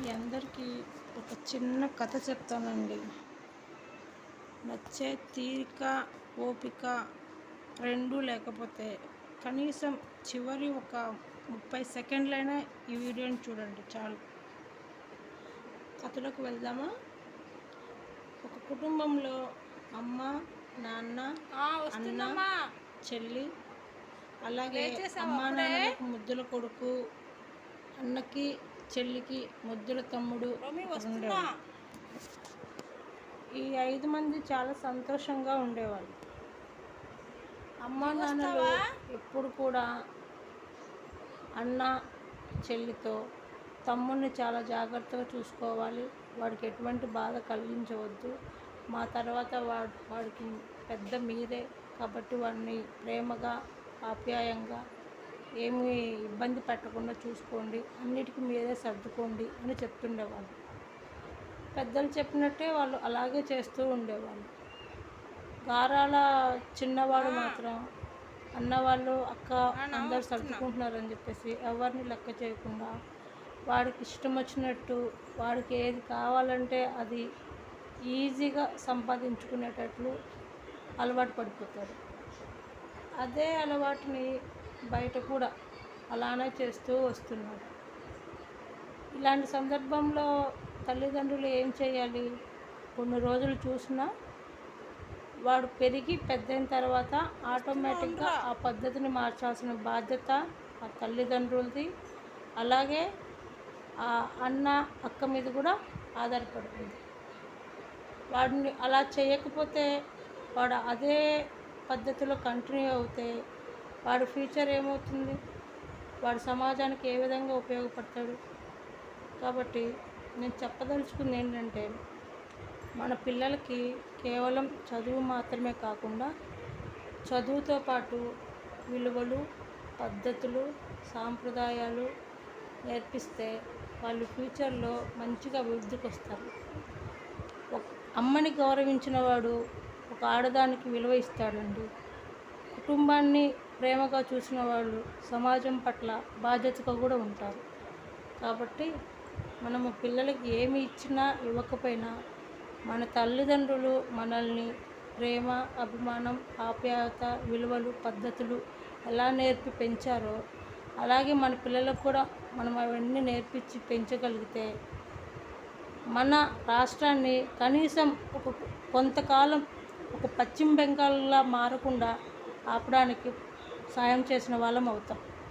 మీ అందరికీ ఒక చిన్న కథ చెప్తానండి. నచ్చే తీరిక ఓపిక రెండు లేకపోతే కనీసం చివరి ఒక ముప్పై సెకండ్లైనా ఈ వీడియోని చూడండి చాలు. కథలోకి వెళ్దామా? ఒక కుటుంబంలో అమ్మ నాన్న వస్తుందమ్మా. చెల్లి అలాగే అమ్మా? నాన్నలకు ముద్దుల కొడుకు అన్నకి చెల్లికి ముద్దుల తమ్ముడు. ఈ ఐదు మంది చాలా సంతోషంగా ఉండేవాళ్ళు అమ్మా నాన్నలు? ఎప్పుడు కూడా అన్న చెల్లితో తమ్ముడిని చాలా జాగ్రత్తగా చూసుకోవాలి వాడికి ఎటువంటి బాధ కలిగించవద్దు మా తర్వాత వాడు వాడికి పెద్ద మీరే కాబట్టి వాడిని ప్రేమగా ఆప్యాయంగా ఏమీ ఇబ్బంది పెట్టకుండా చూసుకోండి అన్నిటికీ మీరే సర్దుకోండి అని చెప్తుండేవాళ్ళు. పెద్దలు చెప్పినట్టే వాళ్ళు అలాగే చేస్తూ ఉండేవాళ్ళు. గారాల చిన్నవాడు మాత్రం అన్నవాళ్ళు అక్క అందరు సర్దుకుంటున్నారని చెప్పేసి ఎవరిని లెక్క చేయకుండా వాడికి ఇష్టం వచ్చినట్టు వాడికి ఏది కావాలంటే అది ఈజీగా సంపాదించుకునేటట్లు అలవాటు పడిపోతాడు అదే అలవాటుని బయట కూడా అలానే చేస్తూ వస్తున్నాడు ఇలాంటి సందర్భంలో తల్లిదండ్రులు ఏం చేయాలి? కొన్ని రోజులు చూసినా వాడు పెరిగి పెద్దయిన తర్వాత ఆటోమేటిక్గా ఆ పద్ధతిని మార్చాల్సిన బాధ్యత ఆ తల్లిదండ్రులది. అలాగే ఆ అన్న అక్క మీద కూడా ఆధారపడుతుంది. వాడిని అలా చేయకపోతే వాడు అదే పద్ధతిలో కంటిన్యూ అవుతే వాడి ఫ్యూచర్ ఏమవుతుంది? వాడు సమాజానికి ఏ విధంగా ఉపయోగపడతాడు? కాబట్టి నేను చెప్పదలుచుకుంది ఏంటంటే మన పిల్లలకి కేవలం చదువు మాత్రమే కాకుండా చదువుతో పాటు విలువలు పద్ధతులు సాంప్రదాయాలు నేర్పిస్తే వాళ్ళు ఫ్యూచర్లో మంచిగా అభివృద్ధికి వస్తారు. ఒక అమ్మని గౌరవించిన వాడు ఒక ఆడదానికి విలువ ఇస్తాడండి. కుటుంబాన్ని ప్రేమగా చూసిన వాళ్ళు సమాజం పట్ల బాధ్యతగా కూడా ఉంటారు. కాబట్టి మనము పిల్లలకి ఏమి ఇచ్చినా ఇవ్వకపోయినా మన తల్లిదండ్రులు మనల్ని ప్రేమ అభిమానం ఆప్యాయత విలువలు పద్ధతులు ఎలా నేర్పి పెంచారో అలాగే మన పిల్లలకు కూడా మనం అవన్నీ నేర్పించి పెంచగలిగితే మన రాష్ట్రాన్ని కనీసం ఒక కొంతకాలం ఒక పశ్చిమ బెంగాల్లా మారకుండా ఆపడానికి సాయం చేసిన వాళ్ళం అవుతాం.